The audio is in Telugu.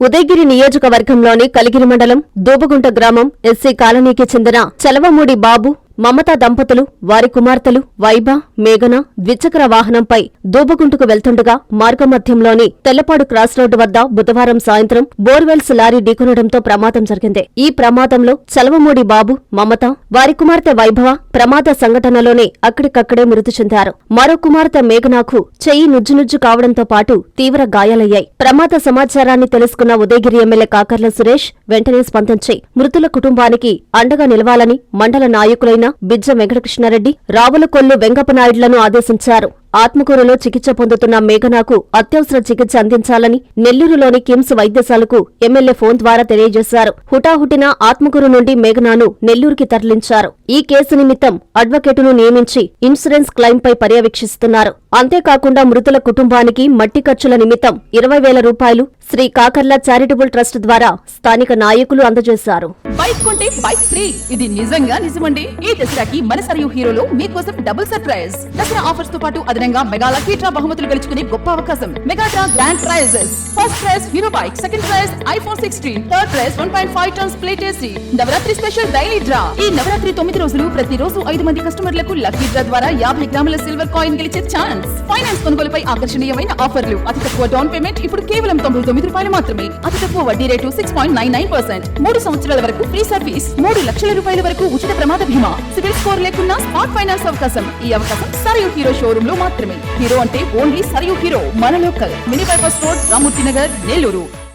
ఉదయగిరి నియోజకవర్గంలోని కలిగిరి మండలం దూబగుంట గ్రామం ఎస్సీ కాలనీకి చెందిన చలవమూడి బాబు మమతా దంపతులు వారి కుమార్తెలు వైభ మేఘన ద్విచక్ర వాహనంపై దూబగుంటుకు వెళ్తుండగా మార్గమధ్యంలోని తెల్లపాడు క్రాస్ రోడ్డు వద్ద బుధవారం సాయంత్రం బోర్వెల్స్ లారీ ఢీకొనడంతో ప్రమాదం జరిగింది. ఈ ప్రమాదంలో చలవమూడి బాబు మమత వారి కుమార్తె వైభవ ప్రమాద సంఘటనలోనే అక్కడికక్కడే మృతి చెందారు. మరో కుమార్తె మేఘనాకు చెయ్యి నుజ్జునుజ్జు కావడంతో పాటు తీవ్ర గాయాలయ్యాయి. ప్రమాద సమాచారాన్ని తెలుసుకున్న ఉదయగిరి ఎమ్మెల్యే కాకర్ల సురేష్ వెంటనే స్పందించి మృతుల కుటుంబానికి అండగా నిలవాలని మండల నాయకులైన బిజ్జ వెంకటకృష్ణారెడ్డి రావులకొల్లు వెంకప్పనాయుడులను ఆదేశించారు. ఆత్మకూరులో చికిత్స పొందుతున్న మేఘనాకు అత్యవసర చికిత్స అందించాలని నెల్లూరులోని కిమ్స్ వైద్యశాలకు ఎమ్మెల్యే ఫోన్ ద్వారా తెలియజేశారు. హుటాహుటిన ఆత్మకూరు నుండి మేఘనాను నెల్లూరుకి తరలించారు. ఈ కేసు నిమిత్తం అడ్వకేటును నియమించి ఇన్సూరెన్స్ క్లెయిమ్పై పర్యవేక్షిస్తున్నారు. అంతేకాకుండా మృతుల కుటుంబానికి మట్టి ఖర్చుల నిమిత్తం ఇరవై వేల రూపాయలు శ్రీ కాకర్ల చారిటబుల్ ట్రస్ట్ ద్వారా స్థానిక నాయకులు అందజేశారు. బైక్ కొంటే బైక్ ఫ్రీ. ఇది నిజంగా నిజమండి. ఈ దసరాకి మన సరియు హీరోలో మీకోసం డబుల్ సర్ప్రైజ్. దసరా ఆఫర్స్తో పాటు అదనంగా మెగా లక్కీ డ్రా బహుమతులు గెలుచుకునే గొప్ప అవకాశం. Mega draw grand prizes first prize Hero bike second prize iPhone sixteen third prize one point five tons plate AC Navratri special daily draw ఈ నవరాత్రి తొమ్మిది రోజులు ప్రతి రోజు ఐదు మంది కస్టమర్లకు లక్కీ డ్రా ద్వారా యాభై గ్రాముల సిల్వర్ కాయిన్ గెలిచే ఛాన్స్ ఫైనాన్స్ కొనుగోలుపై ఆకర్షణీయమైన ఆఫర్లు అతి తక్కువ డౌన్ పేమెంట్ ఇప్పుడు కేవలం తొంభై తొమ్మిది రూపాయలు మాత్రమే. అతి తక్కువ వడ్డీ rate six point nine nine percent మూడు సంవత్సరాల వరకు ఫ్రీ సర్వీస్ మూడు లక్షల రూపాయల వరకు ఉచిత ప్రమాద బీమా. సివిల్ స్కోర్ లేకున్నా స్మార్ట్ ఫైనాన్స్ అవకాశం. ఈ అవకాశం సరియు హీరో షోరూమ్లో మాత్రమే. హీరో అంటే ఓన్లీ సరియు హీరో. మన local mini bypass road Ramurthy Nagar Nellore.